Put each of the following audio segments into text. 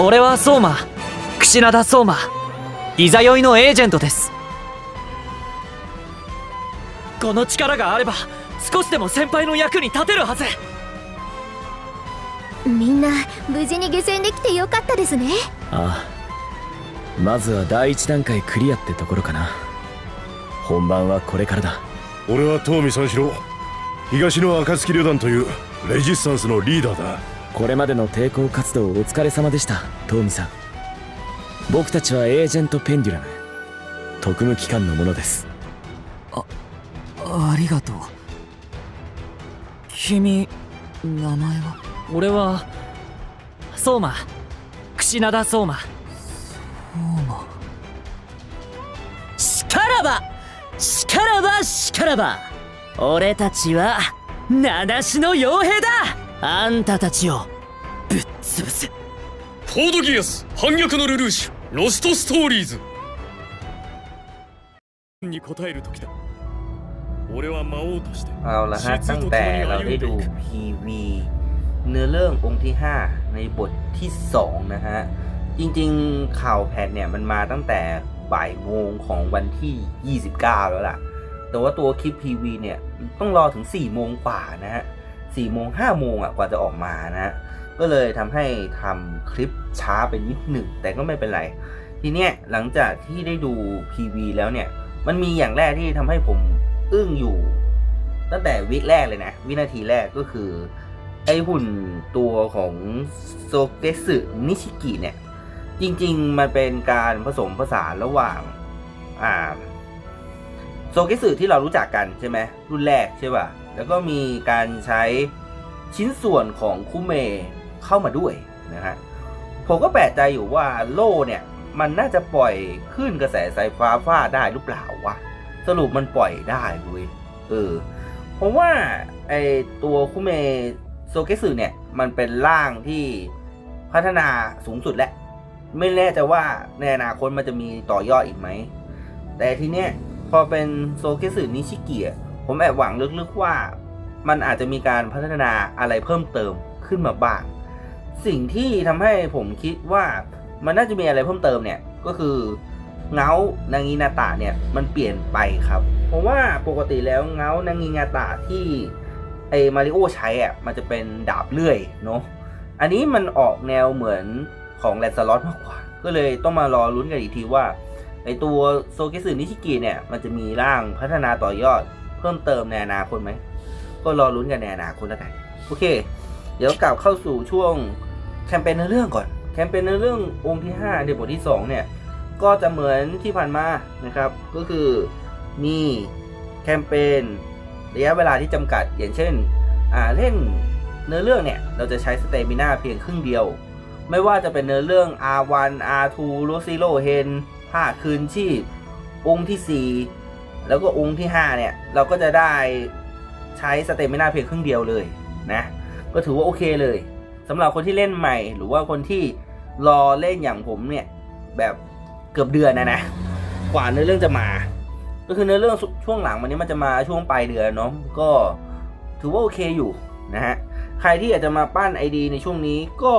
俺は相馬。櫛灘相馬。いざ酔いのエージェントです。この力があれば少しでも先輩の役に立てるはず。みんな無事に下船できてよかったですね。ああ。まずは第一段階クリアってところかな。本番はこれからだ。俺は東見三四郎。東の暁旅団というレジスタンスのリーダーだこれまでの抵抗活動お疲れ様でした東美さん。僕たちはエージェントペンデュラム特務機関のものです。ありがとう。君名前は？俺は相馬櫛灘相馬相馬しからばしからばしからば俺たちは名しの傭兵だあんたたちをぶっ潰すコードギアス反逆のルルーシュロストストーリーズに答える時だ俺は魔王として เอาละฮะตั้งแต่เราได้ดู PV เนื้อเรื่ององค์ที่ 5 ในบทที่ 2 นะฮะ จริงๆ ข่าวแพทเนี่ยมันมาตั้งแต่บ่ายโมงของวันที่ 29 แล้วล่ะ แต่ว่าตัวคลิป PV เนี่ยต้องรอถึง 4 โมงกว่านะฮะ 4โมง5โมงอะกว่าจะออกมานะฮะก็เลยทำให้ทำคลิปช้าไปนิดหนึ่ง แต่ก็ไม่เป็นไร ทีเนี้ยหลังจากที่ได้ดู PV แล้วเนี่ย มันมีอย่างแรกที่ทำให้ผมอึ้งอยู่ ตั้งแต่วิแรกเลยนะ วินาทีแรกก็คือ ไอหุ่นตัวของโซเกสึนิชิกิเนี่ย จริง ๆ มันเป็นการผสมผสานระหว่าง อ่าโซเกสึที่เรารู้จักกันใช่ไหมรุ่นแรกใช่ป่ะ แล้วก็มีการใช้ชิ้นส่วนของคุเมเข้ามาด้วยนะฮะผมก็แปลกใจอยู่ว่าโล่เนี่ย มันน่าจะปล่อยขึ้นกระแสสายฟ้าฟาได้หรือเปล่าวะสรุปมันปล่อยได้เว้ยเออผมว่าไอตัวคุเมโซเกสึเนี่ย มันเป็นร่างที่พัฒนาสูงสุดแล้ว ไม่แน่ใจว่าในอนาคตมันจะมีต่อยอดอีกไหม แต่ทีเนี้ยพอเป็นโซเกสึนิชิเกีย ผมแอบหวังลึกๆว่า มันอาจจะมีการพัฒนาอะไรเพิ่มเติมขึ้นมาบ้าง สิ่งที่ทำให้ผมคิดว่ามันน่าจะมีอะไรเพิ่มเติมเนี่ยก็คือเงานางงีนาตะเนี่ยมันเปลี่ยนไปครับ เพราะว่าปกติแล้วเงานางงีนาตะที่ไอมาริโอใช้อะมันจะเป็นดาบเลื่อยเนาะอันนี้มันออกแนวเหมือนของแลนสล็อตมากกว่า ก็เลยต้องมารอลุ้นกันอีกทีว่าไอตัวโซเกสึนิชิกิเนี่ยมันจะมีร่างพัฒนาต่อยอด เพิ่มเติมในอนาคตไหม ก็รอลุ้นกันในอนาคตแล้วกัน โอเค เดี๋ยวกลับเข้าสู่ช่วงแคมเปญเนื้อเรื่องก่อน แคมเปญเนื้อเรื่ององค์ที่5ในบทที่ 2 เนี่ย ก็จะเหมือนที่ผ่านมานะครับ ก็คือมีแคมเปญระยะเวลาที่จำกัด อย่างเช่น อ่าเล่นเนื้อเรื่องเนี่ย เราจะใช้สเตมิน่าเพียงครึ่งเดียว ไม่ว่าจะเป็นเนื้อเรื่อง R1 R2 โรซิโลเฮนผ้าคืนชีพ องค์ที่4 แล้วก็องค์ที่ 5 เนี่ย เราก็จะได้ใช้สเตมิน่าเพียงครึ่งเดียวเลยนะ ก็ถือว่าโอเคเลยสำหรับคนที่เล่นใหม่ หรือว่าคนที่รอเล่นอย่างผมเนี่ย แบบเกือบเดือนนะนะกว่าเนื้อเรื่องจะมา ก็คือเนื้อเรื่องช่วงหลังวันนี้มันจะมาช่วงปลายเดือนเนาะก็ถือว่าโอเคอยู่นะฮะใครที่อยากจะมาปั้นไอดีในช่วงนี้ก็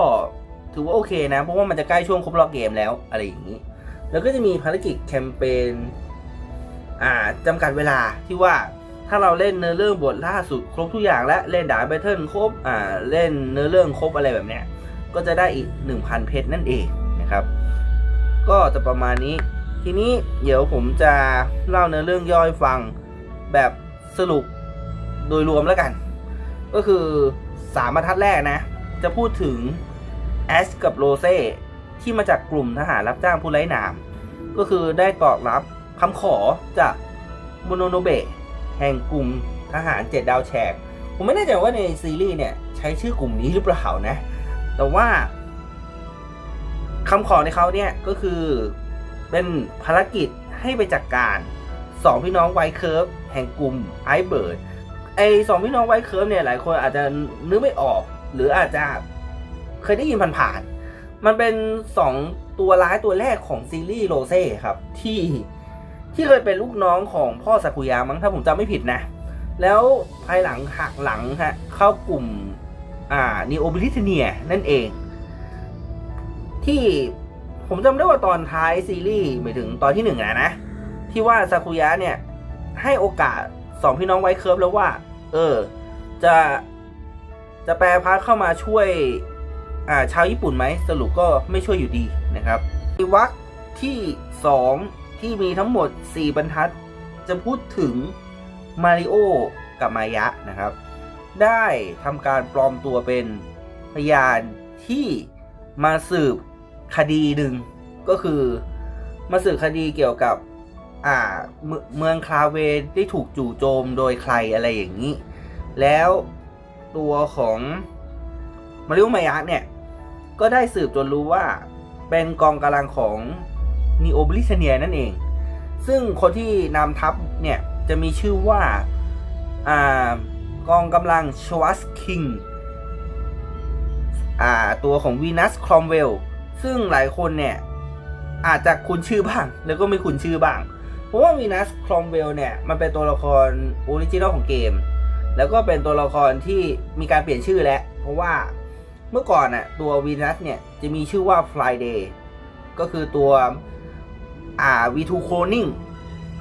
ถือว่าโอเคนะ เพราะว่ามันจะใกล้ช่วงครบรอบเกมแล้วอะไรอย่างนี้ แล้วก็จะมีภารกิจแคมเปญ จำกัดเวลาที่ว่าถ้าเราเล่นเนื้อเรื่องบทล่าสุดครบทุกอย่างและเล่นดาบแบทเทิลครบอ่าเล่นเนื้อเรื่องครบอะไรแบบเนี้ยก็จะได้อีก 1,000 เพชรนั่นเองนะครับ ก็จะประมาณนี้ ทีนี้เดี๋ยวผมจะเล่าเนื้อเรื่องย่อยฟังแบบสรุปโดยรวมแล้วกัน ก็คือสามบรรทัดแรกนะ จะพูดถึงแอชกับโรเซ่ที่มาจากกลุ่มทหารรับจ้างผู้ไร้นาม ก็คือได้ตอบรับ คำขอจากโมโนโนเบะแห่งกลุ่มทหารเจ็ดดาวแฉก ผมไม่แน่ใจว่าในซีรีส์เนี่ย ใช้ชื่อกลุ่มนี้หรือเปล่านะ แต่ว่าคำขอในเขาเนี่ยก็คือเป็นภารกิจให้ไปจัดกการสองพี่น้องไวเคิร์ฟแห่งกลุ่มไอเบิร์ดไอสองพี่น้องไวเคิร์ฟเนี่ยหลายคนอาจจะนึกไม่ออก หรืออาจจะเคยได้ยินผ่านๆมันเป็นสองตัวร้ายตัวแรกของซีรีส์โรเซ่ครับ ที่ ที่เคยเป็นลูกน้องของพ่อซากุยะมั้งถ้าผมจำไม่ผิดนะ แล้วภายหลังหักหลังฮะเข้ากลุ่มอ่านีโอบิลิเทเนียนั่นเอง ที่ผมจำได้ว่าตอนท้ายซีรีส์หมายถึงตอนที่หนึ่งอะนะ ที่ว่าซากุยะเนี่ย ให้โอกาสสองพี่น้องไวท์เคิร์ฟแล้วว่า เออ จะจะแปลพาร์ทเข้ามาช่วยอ่าชาวญี่ปุ่นไหมสรุปก็ไม่ช่วยอยู่ดีนะครับวรรที่ 2 ที่มีทั้งหมด 4 บรรทัด จะพูดถึงมาริโอกับมายะนะครับ ได้ทำการปลอมตัวเป็นพยานที่มาสืบคดีหนึ่งก็คือมาสืบคดีเกี่ยวกับอ่าเมืองคลาเวนได้ถูกจู่โจมโดยใครอะไรอย่างนี้ แล้วตัวของมาริโอมายะเนี่ย ก็ได้สืบจนรู้ว่าเป็นกองกำลังของ นีโอบลิเชเนียนั่นเอง ซึ่งคนที่นำทัพเนี่ย จะมีชื่อว่าอ่ากองกำลังชวัสคิงอ่าตัวของวีนัสครอมเวลซึ่งหลายคนเนี่ย อาจจะคุ้นชื่อบ้าง แล้วก็ไม่คุ้นชื่อบ้าง เพราะว่าวีนัสครอมเวลเนี่ย มันเป็นตัวละครออริจินอลของเกม แล้วก็เป็นตัวละครที่มีการเปลี่ยนชื่อแล้ว เพราะว่าเมื่อก่อนน่ะตัววีนัสเนี่ย จะมีชื่อว่า Friday ก็คือตัว อ่า V2 Cloning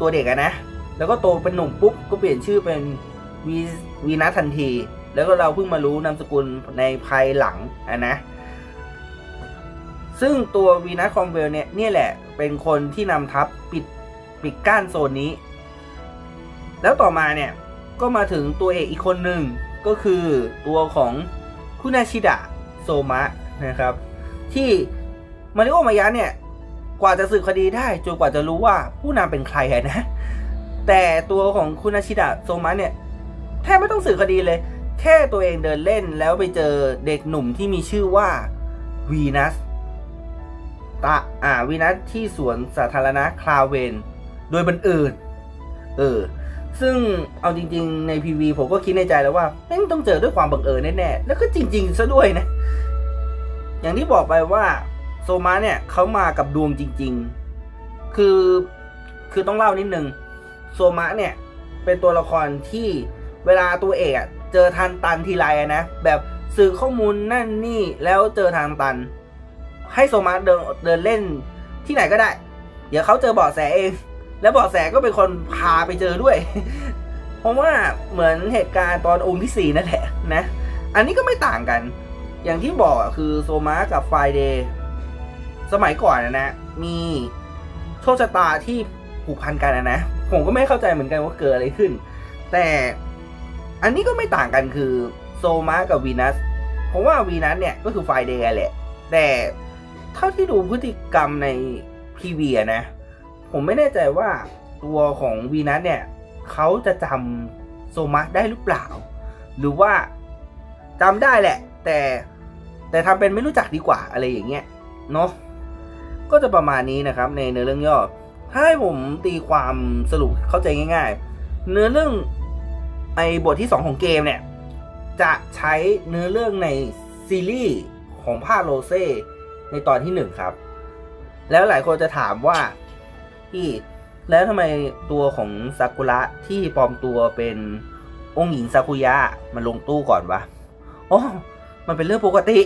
ตัวเด็กอะนะ แล้วก็โตเป็นหนุ่มปุ๊บ ก็เปลี่ยนชื่อเป็นวีวีนัสทันที แล้วก็เราเพิ่งมารู้นามสกุลในภายหลังอะนะ ซึ่งตัววีนัสคอมเวลเนี่ยนี่แหละเป็นคนที่นำทัพปิดปิดกั้นโซนนี้ แล้วต่อมาเนี่ย ก็มาถึงตัวเอกอีกคนหนึ่งก็คือตัวของคุนาชิดะโซมะนะครับ ที่มาริโอมายะเนี่ย กว่าจะสืบคดีได้จนกว่าจะรู้ว่าผู้นำเป็นใครนะ แต่ตัวของคุนาชิดะโซมะเนี่ยแทบไม่ต้องสืบคดีเลย แค่ตัวเองเดินเล่นแล้วไปเจอเด็กหนุ่มที่มีชื่อว่าวีนัสตาอ่าวีนัสที่สวนสาธารณะคลาเวน โดยบังเอิญเออ ซึ่งเอาจริง ๆ ใน PV ผมก็คิดในใจแล้วว่าแม่งต้องเจอด้วยความบังเอิญแน่ๆแล้วก็จริง ๆ ซะด้วยนะ อย่างที่บอกไปว่า ซมาเนี่ยเขามากับดวงจริง ๆ คือคือต้องเล่านิดนึงโซมะเนี่ยเป็นตัวละครที่เวลาตัวเอกเจอทางตันทีไรนะแบบสื่อข้อมูลนั่นนี่แล้วเจอทางตัน ให้โซมะเดินเดินเล่นที่ไหนก็ได้ เดี๋ยวเขาเจอเบาะแสเอง แล้วเบาะแสก็เป็นคนพาไปเจอด้วย เพราะว่าเหมือนเหตุการณ์ตอนองค์ที่สี่นั่นแหละนะ อันนี้ก็ไม่ต่างกัน อย่างที่บอกคือโซมากับไฟเดย์ สมัยก่อนอะนะ มีโชคชะตาที่ผูกพันกันอะนะผมก็ไม่เข้าใจเหมือนกันว่าเกิดอะไรขึ้น แต่อันนี้ก็ไม่ต่างกันคือโซมากับวีนัสเพราะว่าวีนัสเนี่ยก็คือไฟเดย์แหละ แต่เท่าที่ดูพฤติกรรมในพีวีอะนะ ผมไม่แน่ใจว่าตัวของวีนัสเนี่ยเขาจะจำโซมะได้หรือเปล่า หรือว่าจำได้แหละ แต่แต่ทำเป็นไม่รู้จักดีกว่าอะไรอย่างเงี้ยเนาะ ก็จะประมาณนี้นะครับในเนื้อเรื่องย่อ ถ้าให้ผมตีความสรุปเข้าใจง่าย ๆ เนื้อเรื่องไอบทที่ 2 ของเกมเนี่ย จะใช้เนื้อเรื่องในซีรีส์ของภาโรเซ่ในตอนที่ 1 ครับ แล้วหลายคนจะถามว่าพี่แล้วทำไมตัวของซากุระที่ปลอมตัวเป็นองค์หญิงซากุยะมันลงตู้ก่อนวะอ๋อมันเป็นเรื่องปกติ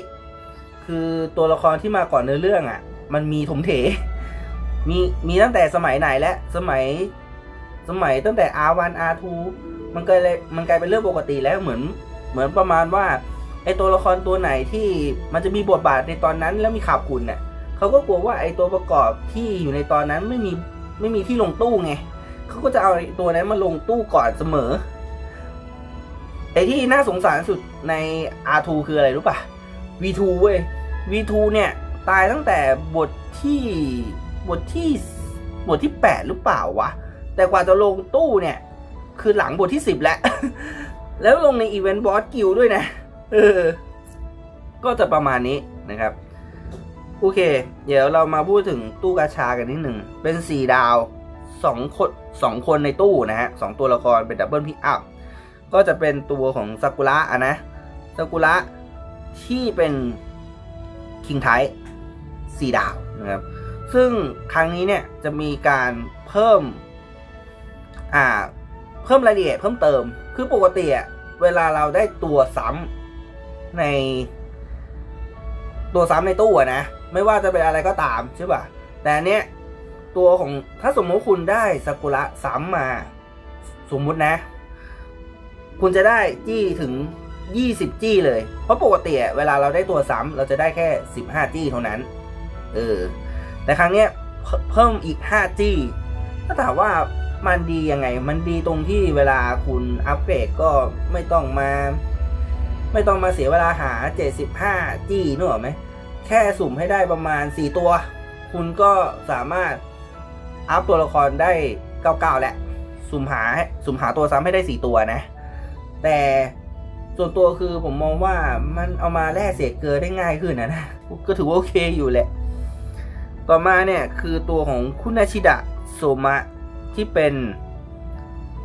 คือตัวละครที่มาก่อนเนื้อเรื่องอะ่ะ มันมีถมเถ มีมีตั้งแต่สมัยไหนและสมัยสมัยตั้งแต่ R1 R2 มันก็เลยมันกลายเป็นเรื่องปกติแล้วเหมือนเหมือนประมาณว่าไอตัวละครตัวไหนที่มันจะมีบทบาทในตอนนั้นแล้วมีข่าวกุนเนี่ยเขาก็กลัวว่าไอตัวประกอบที่อยู่ในตอนนั้นไม่มีไม่มีที่ลงตู้ไงเขาก็จะเอาตัวนั้นมาลงตู้ก่อนเสมอไอที่น่าสงสารสุดใน R2 คืออะไรรู้ป่ะ V2 เว้ย V2 เนี่ย ตายตั้งแต่บทที่บทที่บทที่ 8 หรือเปล่าวะ แต่กว่าจะลงตู้เนี่ย คือหลังบทที่ 10 แล้ว แล้วลงในอีเวนต์บอสกิลด้วยนะ เออ ก็จะประมาณนี้นะครับ โอเค เดี๋ยวเรามาพูดถึงตู้กาชากันนิดหนึ่ง เป็นสี่ดาวสองคนสองคนในตู้นะฮะสองตัวละครเป็นดับเบิลพิกอัพ ก็จะเป็นตัวของซากุระอะนะซากุระที่เป็นคิงไท สี่ดาวนะครับ ซึ่งครั้งนี้เนี่ยจะมีการเพิ่ม อ่า เพิ่มรายละเอียดเพิ่มเติม คือปกติอะเวลาเราได้ตัวซ้ำใน ตัวซ้ำในตู้นะ ไม่ว่าจะเป็นอะไรก็ตามใช่ป่ะ แต่อันเนี้ยตัวของถ้าสมมติคุณได้ซากุระซ้ำมา สมมุตินะ คุณจะได้จี้ถึง 20 จี้เลย เพราะปกติอะเวลาเราได้ตัวซ้ำเราจะได้แค่ 15 จี้เท่านั้น เออ แต่ครั้งเนี้ยเพิ่มอีก5จี้ถ้าถามว่ามันดียังไง มันดีตรงที่เวลาคุณอัปเกรดก็ไม่ต้องมา ไม่ต้องมาเสียเวลาหา 75จี้นึกออกไหม แค่สุ่มให้ได้ประมาณ 4 ตัว คุณก็สามารถอัพตัวละครได้99แหละ สุ่มหาสุ่มหาตัวซ้ำให้ได้ 4 ตัวนะ แต่ส่วนตัวคือผมมองว่ามันเอามาแลกเศษเกลือได้ง่ายขึ้นนะนะ ก็ถือว่าโอเคอยู่แหละ ต่อมาเนี่ยคือตัวของคุณาชิดะโซมะที่เป็น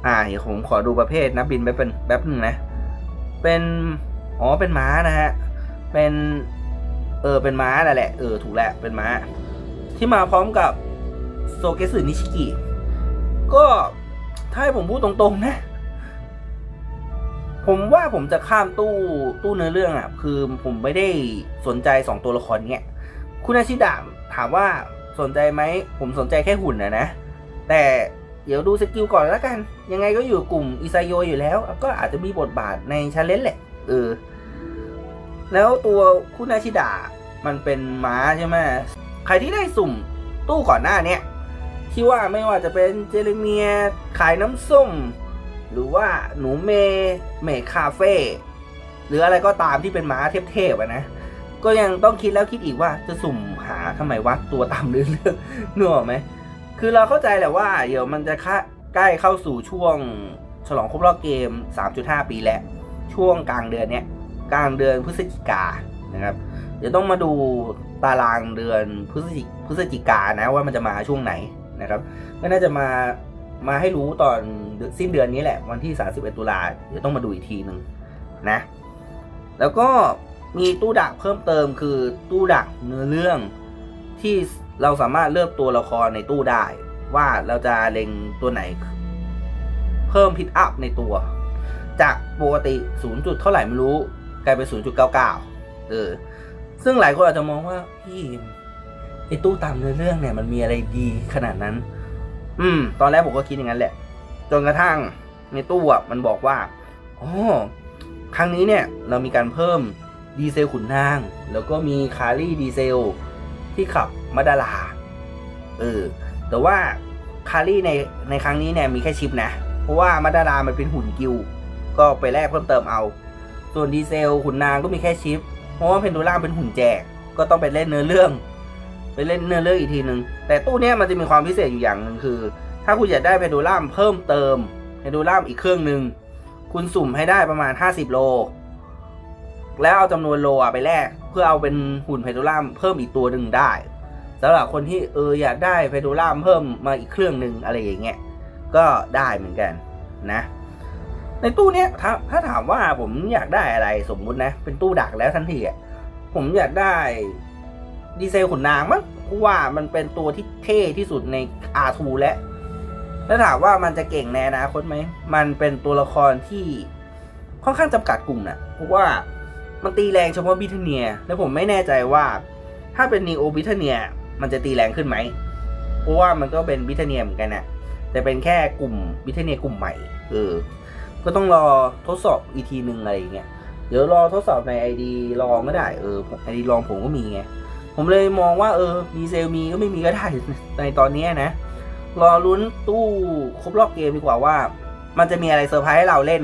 อ่าเดี๋ยวผมขอดูประเภทนักบินแป๊บเป็นแป๊บหนึ่งนะ เป็น อ๋อ เป็นม้านะฮะ เป็น เออ เป็นม้านั่นแหละ เออ ถูกแล้ว เป็นม้า ที่มาพร้อมกับโซเกสึนิชิกิ ก็ถ้าให้ผมพูดตรงๆนะ ผมว่าผมจะข้ามตู้ตู้เนื้อเรื่องอะ คือผมไม่ได้สนใจสองตัวละครเนี้ย คุณอาชิดะถามว่าสนใจไหม ผมสนใจแค่หุ่นนะนะ แต่เดี๋ยวดูสกิลก่อนแล้วกัน ยังไงก็อยู่กลุ่มอิซาโยอยู่แล้ว ก็อาจจะมีบทบาทในชาเลนจ์แหละ เออ แล้วตัวคุณอาชิดะมันเป็นม้าใช่ไหมใครที่ได้สุ่มตู้ก่อนหน้าเนี้ยที่ว่าไม่ว่าจะเป็นเจเรเมีย ขายน้ำส้ม หรือว่าหนูเมเมคาเฟ่หรืออะไรก็ตามที่เป็นม้าเทพๆนะ ก็ยังต้องคิดแล้วคิดอีกว่าจะสุ่มหาทำไมวะตัวตามเรื่องนึกออกไหมคือเราเข้าใจแหละว่าเดี๋ยวมันจะค่าใกล้เข้าสู่ช่วงฉลองครบรอบเกม 3.5 ปีแล้ว ช่วงกลางเดือนเนี้ยกลางเดือนพฤศจิกานะครับ เดี๋ยวต้องมาดูตารางเดือนพฤศจิพฤศจิกานะว่ามันจะมาช่วงไหนนะครับก็น่าจะมามาให้รู้ตอนสิ้นเดือนนี้แหละวันที่ 31 ตุลาเดี๋ยวต้องมาดูอีกทีหนึ่งนะ แล้วก็ มีตู้ดักเพิ่มเติมคือตู้ดักเนื้อเรื่อง ที่เราสามารถเลือกตัวละครในตู้ได้ ว่าเราจะเล็งตัวไหน เพิ่มพิทอัพในตัว จากปกติ 0. จุดเท่าไหร่ไม่รู้ กลายเป็น0.99เออซึ่งหลายคนอาจจะมองว่าพี่ไอตู้ตามเนื้อเรื่องเนี่ยมันมีอะไรดีขนาดนั้น อืม ตอนแรกผมก็คิดอย่างนั้นแหละ จนกระทั่งในตู้อะมันบอกว่าอ๋อครั้งนี้เนี่ยเรามีการเพิ่ม ดีเซลขุนนาง แล้วก็มีคารี่ดีเซลที่ขับมาดาลาเออแต่ว่าคารี่ในในครั้งนี้เนี่ยมีแค่ชิปนะ เพราะว่ามาดาลามันเป็นหุ่นกิลก็ไปแลกเพิ่มเติมเอา ส่วนดีเซลขุนนางก็มีแค่ชิป เพราะว่าเพนดูล่าเป็นหุ่นแจก ก็ต้องไปเล่นเนื้อเรื่อง ไปเล่นเนื้อเรื่องอีกทีหนึ่งแต่ตู้เนี้ยมันจะมีความพิเศษอยู่อย่างหนึ่งคือ ถ้าคุณอยากได้เพนดูล่ามเพิ่มเติมเพนดูล่ามอีกเครื่องหนึ่งคุณสุ่มให้ได้ประมาณ 50 โล แล้วเอาจำนวนโลอะไปแลกเพื่อเอาเป็นหุ่นเพนดูล่ามเพิ่มอีกตัวหนึ่งได้สำหรับคนที่เอออยากได้เพนดูล่ามเพิ่มมาอีกเครื่องหนึ่งอะไรอย่างเงี้ยก็ได้เหมือนกันนะ ในตู้เนี้ยถ้าถ้าถามว่าผมอยากได้อะไรสมมุตินะ เป็นตู้ดักแล้วทันทีอะผมอยากได้ดีเซลขุนนางมั้งเพราะว่ามันเป็นตัวที่เท่ที่สุดใน R2 และถ้าถามว่ามันจะเก่งในอนาคตไหม มันเป็นตัวละครที่ค่อนข้างจำกัดกลุ่มนะเพราะว่า มันตีแรงเฉพาะบิทเนีย แล้วผมไม่แน่ใจว่า ถ้าเป็นนีโอบิทเนียมันจะตีแรงขึ้นไหม เพราะว่ามันก็เป็นบิทเนียเหมือนกันนะแต่เป็นแค่กลุ่มบิทเนียกลุ่มใหม่ เออ ก็ต้องรอทดสอบอีกทีหนึ่งอะไรอย่างเงี้ย เดี๋ยวรอทดสอบใน ID ลองก็ได้ เออไอดีลองผมก็มีไง ผมเลยมองว่าเออ มีเซลมีก็ไม่มีก็ได้ในตอนนี้นะ รอลุ้นตู้ครบรอบเกมดีกว่าว่า มันจะมีอะไรเซอร์ไพรส์ให้เราเล่น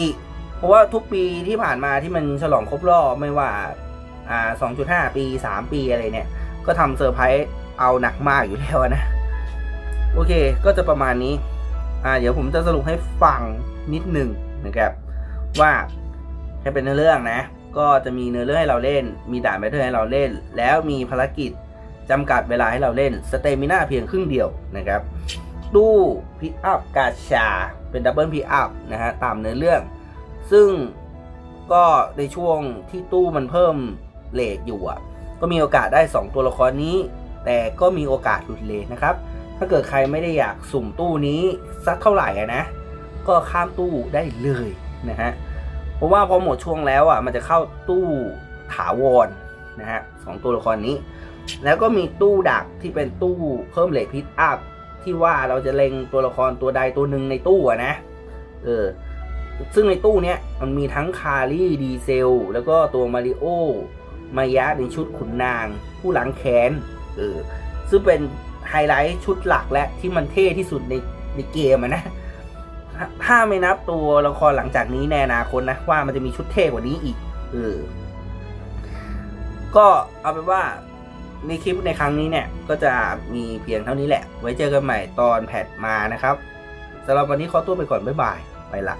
อีก เพราะว่าทุกปีที่ผ่านมาที่มันฉลองครบรอบไม่ว่าอ่า2.5 ปี 3 ปีอะไรเนี่ย ก็ทำเซอร์ไพรส์เอาหนักมากอยู่แล้วนะ โอเคก็จะประมาณนี้ อ่า เดี๋ยวผมจะสรุปให้ฟังนิดหนึ่งนะครับ ว่าให้เป็นเนื้อเรื่องนะ ก็จะมีเนื้อเรื่องให้เราเล่น มีด่านแบทเทิลให้เราเล่น แล้วมีภารกิจจำกัดเวลาให้เราเล่นสเตมิน่าเพียงครึ่งเดียวนะครับตู้พิอัพกาชาเป็นดับเบิลพิอัพนะฮะตามเนื้อเรื่อง ซึ่งก็ในช่วงที่ตู้มันเพิ่มเลทอยู่อะ ก็มีโอกาสได้ 2 ตัวละครนี้ แต่ก็มีโอกาสหลุดเลทนะครับ ถ้าเกิดใครไม่ได้อยากสุ่มตู้นี้สักเท่าไหร่อะนะ ก็ข้ามตู้ได้เลยนะฮะ เพราะว่าพอหมดช่วงแล้วอะมันจะเข้าตู้ถาวรนะฮะสองตัวละครนี้ แล้วก็มีตู้ดักที่เป็นตู้เพิ่มเลทพิทอัพที่ว่าเราจะเล็งตัวละครตัวใดตัวหนึ่งในตู้อะนะ เออ ซึ่งในตู้เนี้ยมันมีทั้งคารี่ดีเซล แล้วก็ตัวมาริโอมายะในชุดขุนนาง ผู้ล้างแค้นเออซึ่งเป็นไฮไลท์ชุดหลักและที่มันเท่ที่สุดในในเกมนะถ้าถ้าไม่นับตัวละครหลังจากนี้ในอนาคตนะ ว่ามันจะมีชุดเท่กว่านี้อีกเออก็เอาเป็นว่าในคลิปในครั้งนี้เนี่ย ก็จะมีเพียงเท่านี้แหละ ไว้เจอกันใหม่ตอนแพทมานะครับสำหรับวันนี้ขอตัวไปก่อน บ๊ายบาย ไปละ